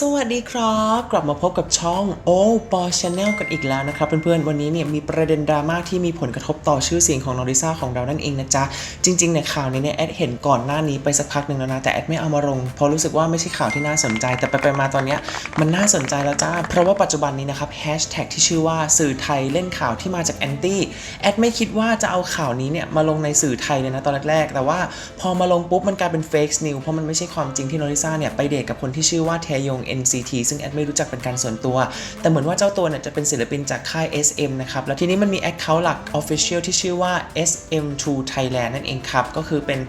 สวัสดีครับ กลับมาพบกับช่องโอปอชาแนลกันอีกแล้วนะครับ เพื่อนๆ วันนี้เนี่ยมีประเด็นดราม่าที่มีผลกระทบต่อชื่อเสียงของนอริซ่าของเรานั่นเองนะจ๊ะ จริงๆเนี่ยข่าวนี้เนี่ยแอดเห็นก่อนหน้านี้ไปสักพักหนึ่งแล้วนะ แต่แอดไม่เอามาลงเพราะรู้สึกว่าไม่ใช่ข่าวที่น่าสนใจ แต่ไปไปๆมาตอนเนี้ยมันน่าสนใจแล้วจ้า เพราะว่าปัจจุบันนี้นะครับแฮชแท็กที่ชื่อว่าสื่อไทยเล่นข่าวที่มาจากแอนตี้แอดไม่คิดว่าจะเอาข่าวนี้เนี่ยมาลงในสื่อไทยเลยนะตอนแรกๆแต่ว่าพอมาลงปุ๊บมันกลายเป็นเฟกนิวเพราะมันไม่ใช่ความจริงที่นอริซ่าเนี่ยไปเดทกับคนที่ชื่อว่าแทยง NCT ซึ่งแอดไม่รู้จักเป็นการส่วนตัว แต่เหมือนว่าเจ้าตัวเนี่ยจะเป็นศิลปินจากค่าย SM นะครับ แล้วทีนี้มันมี Account หลัก Official ที่ชื่อว่า SM2 Thailand นั่นเองครับ ก็คือเป็น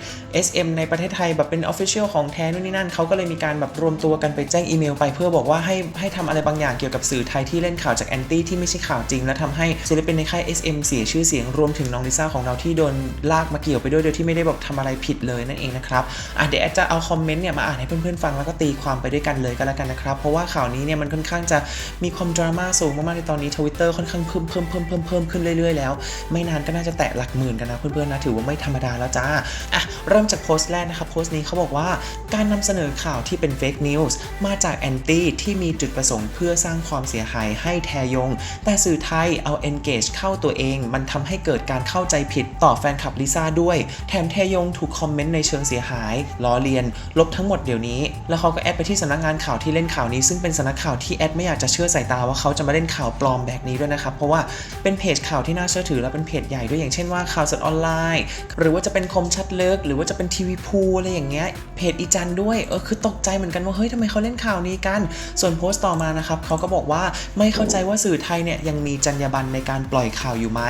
SM ในประเทศไทยแบบเป็น Official ของแท้นู่นนี่นั่นเขาก็เลยมีการแบบรวมตัวกันไปแจ้งอีเมลไปเพื่อบอกว่าให้ให้ทำอะไรบางอย่างเกี่ยวกับสื่อไทยที่เล่นข่าวจากแอนตี้ที่ไม่ใช่ข่าวจริง และทำให้ศิลปินในค่าย SM เสียชื่อเสียงรวมถึงน้องลิซ่าของเราที่โดนลากมาเกี่ยวไปด้วยโดยที่ไม่ได้บอกทำอะไรผิดเลยนั่นเองนะครับอะเดี๋ยวแอดจะเอาคอมเมนต์เนี่ยมาอ่านให้เพื่อนๆฟังแล้วก็ตีความไปด้วยกันเลยก็แล้วกันนะครับ เพราะว่าข่าวนี้เนี่ยมันค่อนข้างจะมีความดราม่าสูงมากๆในตอนนี้ทวิตเตอร์ค่อนข้างเพิ่มเพิ่มเพิ่มเพิ่มเพิ่มขึ้นเรื่อยๆแล้ว ไม่นานก็น่าจะแตะหลักหมื่นกันนะเพื่อนๆนะถือว่าไม่ธรรมดาแล้วจ้าอะเริ่มจากโพสต์แรกนะครับโพสต์นี้เขาบอกว่าการนำเสนอข่าวที่เป็นเฟกนิวส์มาจากแอนตี้ที่มีจุดประสงค์เพื่อสร้างความเสียหายให้แทยง แต่สื่อไทยเอา engage เข้าตัวเอง มันทำให้เกิดการเข้าใจผิดต่อแฟนคลับลิซ่าด้วย แถมแทยงถูกคอมเมนต์ในเชิงเสียหายล้อเลียน ลบทั้งหมดเดี๋ยวนี้ แล้วเขาก็แอดไปที่สำนักงานข่าวที่เล่นข่าวนี้ซึ่งเป็นสำนักข่าวที่แอดไม่อยากจะเชื่อสายตาว่าเขาจะมาเล่นข่าวปลอมแบบนี้ด้วยนะครับ เพราะว่าเป็นเพจข่าวที่น่าเชื่อถือและเป็นเพจใหญ่ด้วยอย่างเช่นว่าข่าวสดออนไลน์ หรือว่าจะเป็นคมชัดเลึกหรือว่าจะเป็นทีวีพูอะไรอย่างเงี้ยเพจอีจันด้วยเออคือตกใจเหมือนกันว่าเฮ้ยทำไมเขาเล่นข่าวนี้กัน ส่วนโพสต์ต่อมานะครับเขาก็บอกว่าไม่เข้าใจว่าสื่อไทยเนี่ยยังมีจรรยาบรรณในการปล่อยข่าวอยู่ไหม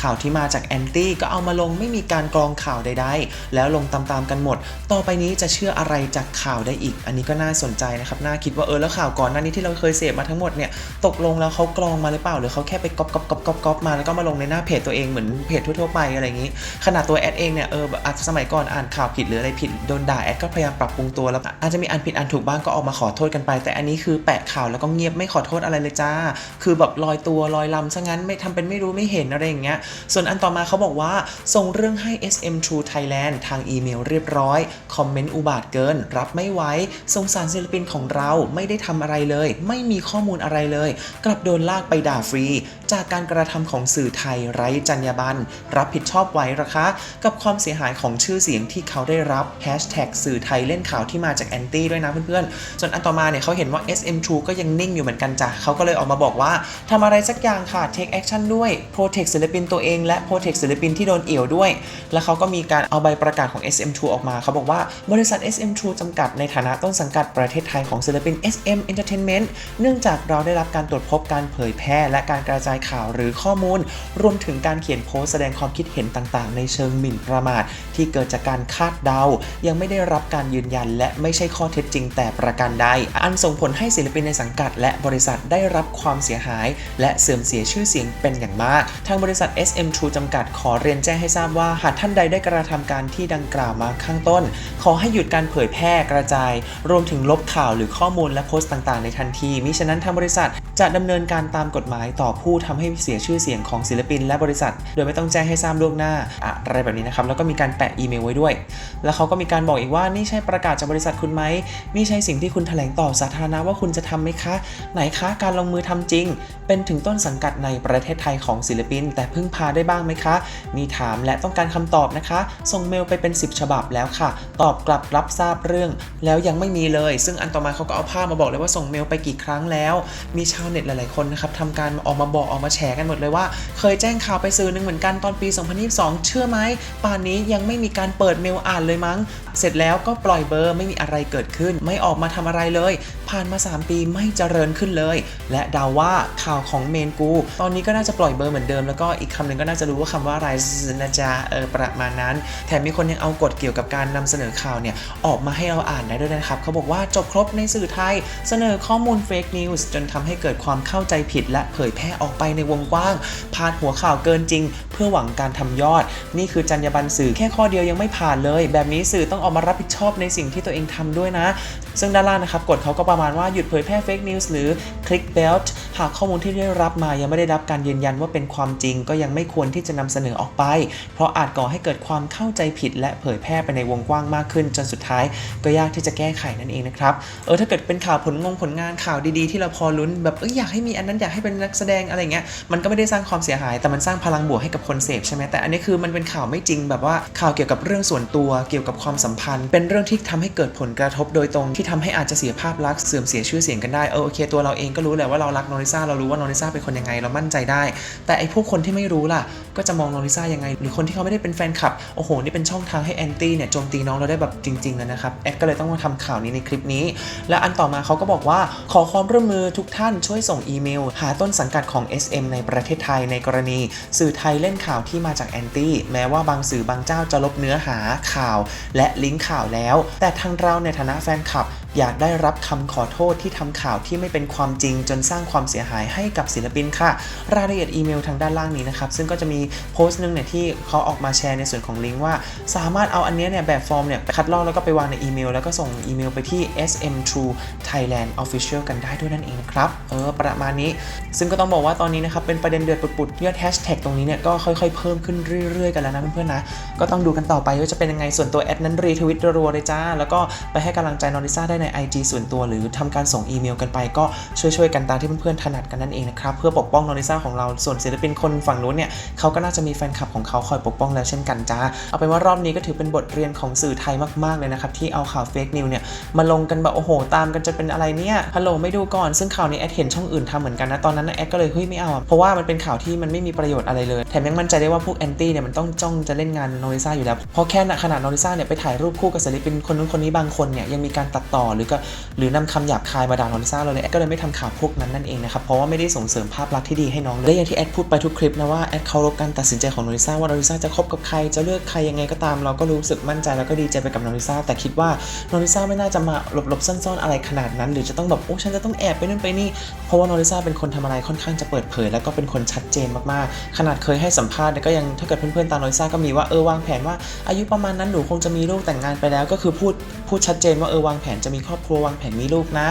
ข่าวที่มาจากแอนตี้ก็เอามาลงไม่มีการกรองข่าวใดๆแล้วลงตามๆกันหมด ต่อไปนี้จะเชื่ออะไรจากข่าวได้อีก อันนี้ก็น่าสนใจนะครับน่าคิดว่าเออแล้วข่าวก่อนหน้านี้ที่เราเคยเสพมาทั้งหมดเนี่ยตกลงแล้วเขากรองมาหรือเปล่า หรือเขาแค่ไปก๊อปก๊อปก๊อปก๊อปก๊อปมาแล้วก็มาลงในหน้าเพจตัวเองเหมือนเพจทั่วๆไปอะไรอย่างนี้ ขนาดตัวแอดเองเนี่ยเอออาจสมัยก่อนอ่านข่าวผิดหรืออะไรผิดโดนด่าแอดก็พยายามปรับปรุงตัวแล้วอาจจะมีอันผิดอันถูกบ้างก็ออกมาขอโทษกันไป แต่อันนี้คือแปะข่าวแล้วก็เงียบไม่ขอโทษอะไรเลยจ้า คือแบบลอยตัวลอยลำซะงั้นไม่ทำเป็นไม่รู้ไม่เห็นอะไรอย่างเงี้ยส่วนอันต่อมาเขาบอกว่าส่งเรื่องให้ SM True Thailand ทางอีเมลเรียบร้อยคอมเมนต์อุบาทเกิน รับไม่ไหวสงสารศิลปินของเราไม่ได้ทำอะไรเลย ไม่มีข้อมูลอะไรเลย กลับโดนลากไปด่าฟรี จากการกระทำของสื่อไทยไร้จรรยาบรรณรับผิดชอบไว้หรอคะ กับความเสียหายของชื่อเสียงที่เขาได้รับแฮชแท็กสื่อไทยเล่นข่าวที่มาจากแอนตี้ด้วยนะเพื่อนๆส่วนอันต่อมาเนี่ยเขาเห็นว่า SM True ก็ยังนิ่งอยู่เหมือนกันจ้ะเขาก็เลยออกมาบอกว่าทำอะไรสักอย่างค่ะ take action ด้วย protect ศิลปินตัวเองและ protect ศิลปินที่โดนเอี่ยวด้วย แล้วเขาก็มีการเอาใบประกาศของ SM True ออกมาเขาบอกว่าบริษัท SM True จำกัดในฐานะต้นสังกัดประเทศไทยของศิลเปิน SM Entertainment เนื่องจากเราได้รับการตรวจพบการเผยแพร่ และการกระจายข่าวหรือข้อมูล รวมถึงการเขียนโพสต์แสดงความคิดเห็นต่างๆ ในเชิงหมิ่นประมาท ที่เกิดจากการคาดเดา ยังไม่ได้รับการยืนยัน และไม่ใช่ข้อเท็จจริงแต่ประการใด อันส่งผลให้ศิลปินในสังกัด และบริษัทได้รับความเสียหาย และเสื่อมเสียชื่อเสียงเป็นอย่างมาก ทางบริษัท SM True จำกัดขอเรียนแจ้งให้ทราบว่าหากท่านใดได้กระทำการที่ดังกล่าวมาข้างต้น ขอให้หยุดการเผยแพร่กระจาย รวมถึงลบข่าวหรือข้อมูลและโพสต์ต่างๆในทันทีมิฉะนั้นทางบริษัท จะดำเนินการตามกฎหมายต่อผู้ทำให้เสียชื่อเสียงของศิลปิน และบริษัท โดยไม่ต้องแจ้งให้ทราบล่วงหน้าอะไรแบบนี้นะครับแล้วก็มีการแปะอีเมลไว้ด้วย แล้วเขาก็มีการบอกอีกว่านี่ใช่ประกาศจากบริษัทคุณไหมนี่ใช่สิ่งที่คุณแถลงต่อสาธารณะว่าคุณจะทำไหมคะ ไหนคะการลงมือทำจริง เป็นถึงต้นสังกัดในประเทศไทยของศิลปิน แต่พึ่งพาได้บ้างไหมคะนี่ถามและต้องการคำตอบนะคะ ส่งเมลไปเป็น 10 ฉบับแล้วค่ะ ตอบกลับรับทราบเรื่อง แล้วยังไม่มีเลย ซึ่งอันต่อมาเขาก็เอาภาพมาบอกเลยว่าส่งเมลไปกี่ครั้งแล้ว มีชาวเน็ตหลายๆคนนะครับทำการออกมาบอกออกมาแฉกันหมดเลยว่า เคยแจ้งข่าวไปซื้อหนึ่งเหมือนกันตอนปี 2022 เชื่อไหมป่านนี้ยังไม่มีการเปิดเมลอ่านเลยมั้งเสร็จแล้วก็ปล่อยเบอร์ไม่มีอะไรเกิดขึ้น ไม่ออกมาทำอะไรเลย ผ่านมา 3 ปีไม่เจริญขึ้นเลย และเดาว่าข่าวของเมนกู ตอนนี้ก็น่าจะปล่อยเบอร์เหมือนเดิม แล้วก็อีกคำหนึ่งก็น่าจะรู้ว่าคำว่าอะไรนะจ๊ะเออประมาณนั้น แถมมีคนยังเอากฎเกี่ยวกับการนำเสนอข่าวเนี่ยออกมาให้เราอ่านได้ด้วยนะครับเขาบอกว่าจบครบในสื่อไทย เสนอข้อมูลเฟกนิวส์จนทำให้เกิดความเข้าใจผิด และเผยแพร่ออกไปในวงกว้างพาดหัวข่าวเกินจริง เพื่อหวังการทำยอด นี่คือจรรยาบรรณสื่อแค่ข้อเดียวยังไม่ผ่านเลย แบบนี้สื่อต้องออกมารับผิดชอบในสิ่งที่ตัวเองทำด้วยนะ ซึ่งด้านล่างนะครับกฎเขาก็ประมาณว่าหยุดเผยแพร่ fake news หรือ clickbait หากข้อมูลที่ได้รับมายังไม่ได้รับการยืนยันว่าเป็นความจริง ก็ยังไม่ควรที่จะนำเสนอออกไป เพราะอาจก่อให้เกิดความเข้าใจผิด และเผยแพร่ไปในวงกว้างมากขึ้น จนสุดท้ายก็ยากที่จะแก้ไขนั่นเองนะครับเออถ้าเกิดเป็นข่าวผลงงผลงานข่าวดีๆ ที่เราพอลุ้นแบบเอออยากให้มีอันนั้นอยากให้เป็นนักแสดงอะไรเงี้ยมันก็ไม่ได้สร้างความเสียหาย แต่มันสร้างพลังบวกให้กับคนเสพใช่ไหมแต่อันนี้คือมันเป็นข่าวไม่จริงแบบว่าข่าวเกี่ยวกับเรื่องส่วนตัวเกี่ยวกับความสัมพันธ์ เป็นเรื่องที่ทำให้เกิดผลกระทบโดยตรงที่ทำให้อาจจะเสียภาพลักษณ์เสื่อมเสียชื่อเสียงกันได้เออโอเคตัวเราเองก็รู้แหละว่าเรารักโนริซ่าเรารู้ว่าโนริซ่าเป็นคนยังไงเรามั่นใจได้ แต่ไอ้พวกคนที่ไม่รู้ล่ะ ก็จะมองโนริซ่ายังไง หรือคนที่เขาไม่ได้เป็นแฟนคลับโอ้โหนี่เป็นช่องทางให้แอนตี้เนี่ยโจมตีน้องเราได้แบบจริงๆแล้วนะครับแอดก็เลยต้องมาทำข่าวนี้ในคลิปนี้ และอันต่อมาเขาก็บอกว่าขอความร่วมมือทุกท่านช่วยส่งอีเมล หาต้นสังกัดของ SM ในประเทศไทยในกรณี สื่อไทยเล่นข่าวที่มาจากแอนตี้แม้ว่าบางสื่อบางเจ้าจะลบเนื้อหาข่าว และลิงก์ข่าวแล้ว แต่ทางเราในฐานะแฟนคลับ อยากได้รับคำขอโทษที่ทำข่าวที่ไม่เป็นความจริงจนสร้างความเสียหายให้กับศิลปินค่ะ รายละเอียดอีเมลทางด้านล่างนี้นะครับ ซึ่งก็จะมีโพสต์หนึงเนี่ยที่เขาออกมาแชร์ในส่วนของลิงก์ว่า สามารถเอาอันเนี้ยเนี่ยแบบฟอร์มเนี่ยคัดลอกแล้วก็ไปวางในอีเมล แล้วก็ส่งอีเมลไปที่ SM True Thailand Official กันได้ด้วยนั่นเองครับเออประมาณนี้ ซึ่งก็ต้องบอกว่าตอนนี้นะครับเป็นประเด็นเดือดปุดๆยอดแฮชแท็กตรงนี้เนี่ยก็ค่อยๆ เพิ่มขึ้นเรื่อยๆกันแล้วนะเพื่อนๆนะก็ต้องดูกันต่อไปว่าจะเป็นยังไงส่วนตัวแอดนั้นรีทวิตรัวๆเลยจ้าแล้วก็ไปให้กำลังใจนอริซ่าได้ใน IG ส่วนตัวหรือทำการส่งอีเมลกันไปก็ช่วยๆกันตามที่เพื่อนๆถนัดกันนั่นเองนะครับเพื่อปกป้องนอริซ่าของเราส่วนศิลปินคนฝั่งนู้นเนี่ยเขาก็น่าจะมีแฟนคลับของเขาคอยปกป้องแล้วเช่นกันจ้าเอาเป็นว่ารอบนี้ก็ถือเป็นบทเรียนของสื่อไทยมากๆเลยนะครับที่เอาข่าวเฟกนิวเนี่ยมาลงกันแบบโอ้โห ตามกันจะเป็นอะไรเนี่ยฮัลโหลไม่ดูก่อนซึ่งข่าวนี้แอดเห็นช่องอื่นทำเหมือนกันนะตอนนั้นแอดก็เลยเฮ้ยไม่เอาเพราะว่ามันเป็นข่าวที่มันไม่มีประโยชน์อะไรเลยแถมยังมั่นใจได้ว่าพวกแอนตี้เนี่ยมันต้องจ้องจะเล่นงานโนริซ่าอยู่แล้วเพราะแค่ขนาดโนริซ่าเนี่ยไปถ่ายรูปคู่กับศิลปินคนนู้นคนนี้บางคนเนี่ยยังมีการตัดต่อหรือก็หรือนำคำหยาบคายมาด่าโนริซ่าเราเลยแอดก็เลยไม่ทำข่าวพวกนั้นนั่นเองนะครับเพราะว่าไม่ได้ส่งเสริมภาพลักษณ์ที่ดีให้น้องเลยและอย่างที่แอดพูดไปทุกคลิปนะว่าแอดเคารพการตัดสินใจของโนริซ่าว่าโนริซ่าจะคบกับใครจะเลือกใครยังไงก็ตาม เราก็รู้สึกมั่นใจแล้วก็ดีใจไปกับโนริซ่าแต่คิดว่าโนริซ่าไม่น่าจะมาหลบๆซ่อนๆอะไรขนาดนั้น หรือจะต้องแบบโอ้ฉันจะต้องแอบไปนู่นไปนี่เพราะว่าโนริซ่าเป็นคนทำอะไรค่อนข้างจะเปิดเผย แล้วก็เป็นคนชัดเจนมากๆ ขนาดเคยให้สัมภาษณ์ก็ยังถ้าเกิดเพื่อนๆตามโนริซ่าก็มีว่าเออวางแผนว่าอายุประมาณนั้นหนูคงจะมีลูกแต่งงานไปแล้ว ก็คือพูดพูดชัดเจนว่าเออวางแผนจะมีครอบครัววางแผนมีลูกนะ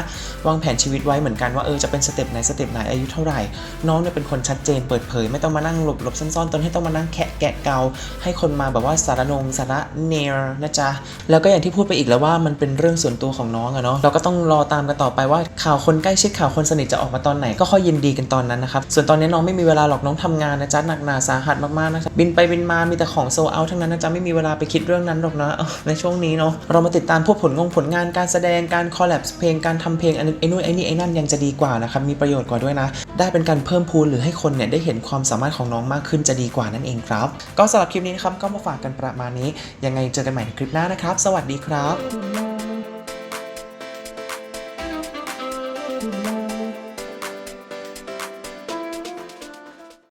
วางแผนชีวิตไว้เหมือนกันว่าเออจะเป็นสเต็ปไหนสเต็ปไหนอายุเท่าไหร่ น้องเนี่ยเป็นคนชัดเจนเปิดเผย ไม่ต้องมานั่งหลบหลบซ่อนๆตนให้ต้องมานั่งแคะแกะเกา ให้คนมาแบบว่าสารนงสาระเนรนะจ๊ะแล้วก็อย่างที่พูดไปอีกแล้วว่ามันเป็นเรื่องส่วนตัวของน้องอะเนาะเราก็ต้องรอตามกันต่อไปว่าข่าวคนใกล้ชิดข่าวคนสนิทจะออกมาตอนไหนก็ค่อยยินดีกันตอนนั้นนะครับส่วนตอนนี้น้องไม่มีเวลาหรอกน้องทำงานนะจ๊ะหนักหนาสาหัสมากๆนะครับบินไปบินมามีแต่ของโซเอาทั้งนั้นนะจ๊ะไม่มีเวลาไปคิดเรื่องนั้นหรอกนะในช่วงนี้เนาะเรามาติดตามพวกผลงงผลงานการแสดงการคอลแลบเพลงการทำเพลงอันนี้ไอ้นู่นไอ้นี่ไอ้นั่นยังจะดีกว่านะครับมีประโยชน์กว่าด้วยนะ ได้เป็นการเพิ่มพูนหรือให้คนเนี่ยได้เห็นความสามารถของน้องมากขึ้นจะดีกว่านั่นเองครับ ก็สำหรับคลิปนี้นะครับก็มาฝากกันประมาณนี้ยังไงเจอกันใหม่ในคลิปหน้านะครับ สวัสดีครับ